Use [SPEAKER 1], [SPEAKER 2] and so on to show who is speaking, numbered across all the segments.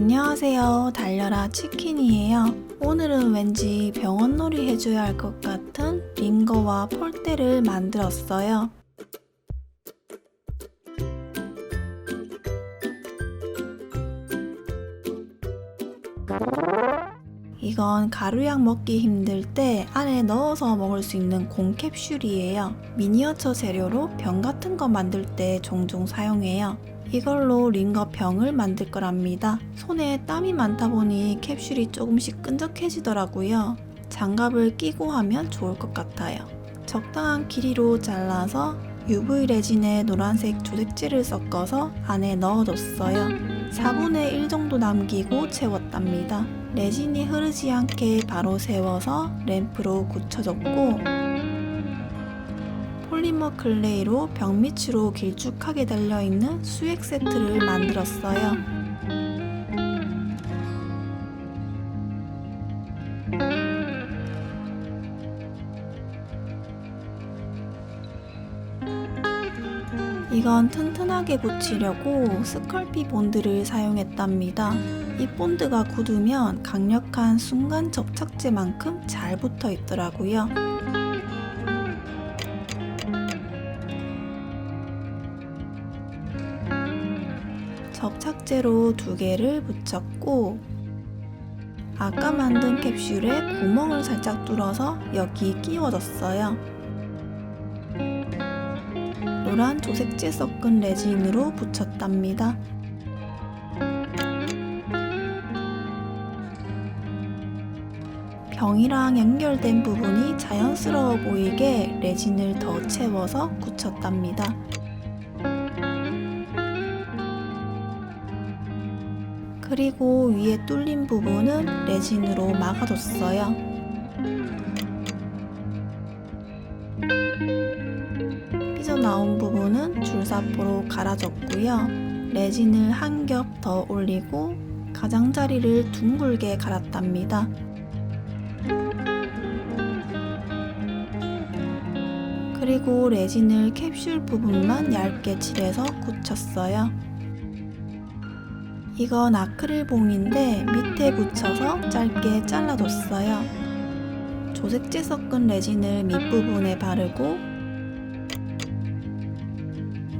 [SPEAKER 1] 안녕하세요. 달려라 치킨이에요. 오늘은 왠지 병원놀이 해줘야 할 것 같은 링거와 폴대를 만들었어요. 이건 가루약 먹기 힘들 때 안에 넣어서 먹을 수 있는 공캡슐이에요. 미니어처 재료로 병 같은 거 만들 때 종종 사용해요. 이걸로 링거 병을 만들 거랍니다. 손에 땀이 많다 보니 캡슐이 조금씩 끈적해지더라고요. 장갑을 끼고 하면 좋을 것 같아요. 적당한 길이로 잘라서 UV 레진에 노란색 조색제를 섞어서 안에 넣어뒀어요. 4분의 1 정도 남기고 채웠답니다. 레진이 흐르지 않게 바로 세워서 램프로 굳혀줬고 클레이로 벽 밑으로 길쭉하게 달려있는 수액 세트를 만들었어요. 이건 튼튼하게 붙이려고 스컬피 본드를 사용했답니다. 이 본드가 굳으면 강력한 순간 접착제만큼 잘 붙어 있더라고요. 접착제로 두 개를 붙였고 아까 만든 캡슐에 구멍을 살짝 뚫어서 여기 끼워줬어요. 노란 조색제 섞은 레진으로 붙였답니다. 병이랑 연결된 부분이 자연스러워 보이게 레진을 더 채워서 굳혔답니다. 그리고 위에 뚫린 부분은 레진으로 막아줬어요. 삐져나온 부분은 줄사포로 갈아줬고요. 레진을 한 겹 더 올리고 가장자리를 둥글게 갈았답니다. 그리고 레진을 캡슐 부분만 얇게 칠해서 굳혔어요. 이건 아크릴 봉인데 밑에 붙여서 짧게 잘라줬어요. 조색제 섞은 레진을 밑부분에 바르고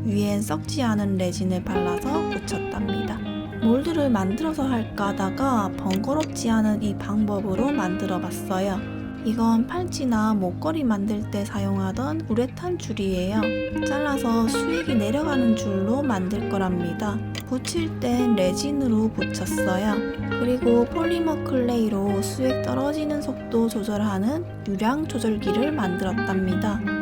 [SPEAKER 1] 위엔 썩지 않은 레진을 발라서 붙였답니다. 몰드를 만들어서 할까 하다가 번거롭지 않은 이 방법으로 만들어 봤어요. 이건 팔찌나 목걸이 만들 때 사용하던 우레탄 줄이에요. 잘라서 수액이 내려가는 줄로 만들 거랍니다. 붙일 땐 레진으로 붙였어요. 그리고 폴리머 클레이로 수액 떨어지는 속도 조절하는 유량 조절기를 만들었답니다.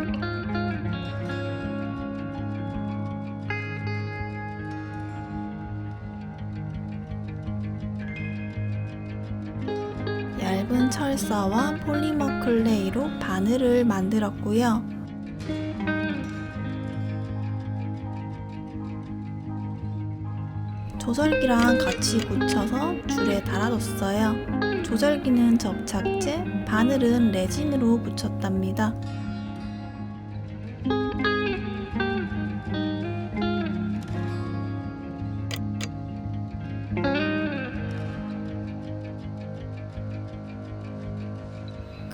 [SPEAKER 1] 철사와 폴리머 클레이로 바늘을 만들었고요. 조절기랑 같이 붙여서 줄에 달아뒀어요. 조절기는 접착제, 바늘은 레진으로 붙였답니다.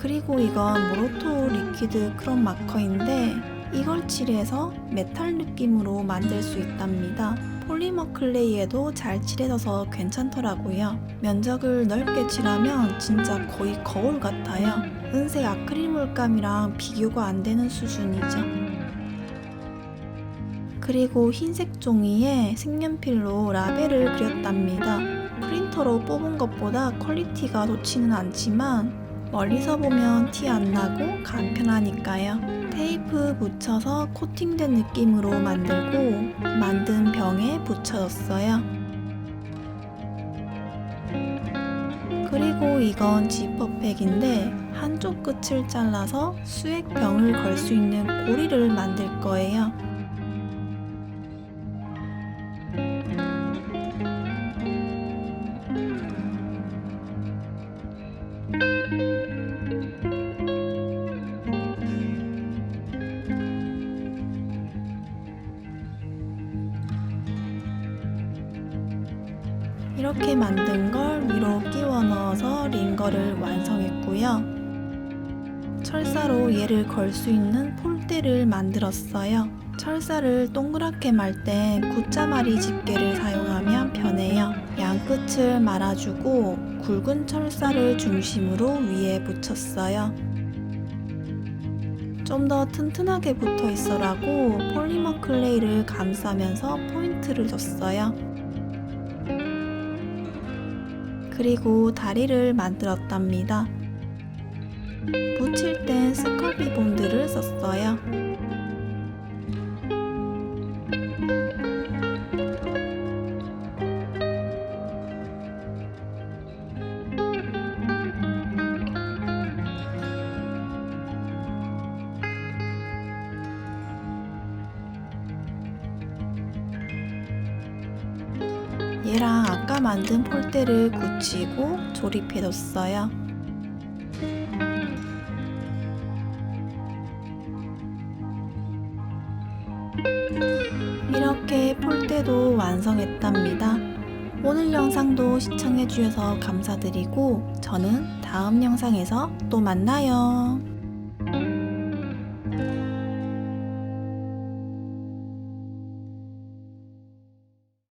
[SPEAKER 1] 그리고 이건 모로토 리퀴드 크롬 마커인데 이걸 칠해서 메탈 느낌으로 만들 수 있답니다. 폴리머 클레이에도 잘 칠해져서 괜찮더라고요. 면적을 넓게 칠하면 진짜 거의 거울 같아요. 은색 아크릴 물감이랑 비교가 안 되는 수준이죠. 그리고 흰색 종이에 색연필로 라벨을 그렸답니다. 프린터로 뽑은 것보다 퀄리티가 좋지는 않지만 멀리서 보면 티 안 나고 간편하니까요. 테이프 붙여서 코팅된 느낌으로 만들고 만든 병에 붙여줬어요. 그리고 이건 지퍼백인데 한쪽 끝을 잘라서 수액병을 걸 수 있는 고리를 만들 거예요. 이렇게 만든 걸 위로 끼워 넣어서 링거를 완성했고요. 철사로 얘를 걸 수 있는 폴대를 만들었어요. 철사를 동그랗게 말땐 굿자마리 집게를 사용하면 편해요. 양끝을 말아주고 굵은 철사를 중심으로 위에 붙였어요. 좀 더 튼튼하게 붙어 있어라고 폴리머 클레이를 감싸면서 포인트를 줬어요. 그리고 다리를 만들었답니다. 붙일 땐 스컬피 본드를 썼어요. 아까 만든 폴대를 굳히고 조립해 뒀어요. 이렇게 폴대도 완성했답니다. 오늘 영상도 시청해주셔서 감사드리고 저는 다음 영상에서 또 만나요.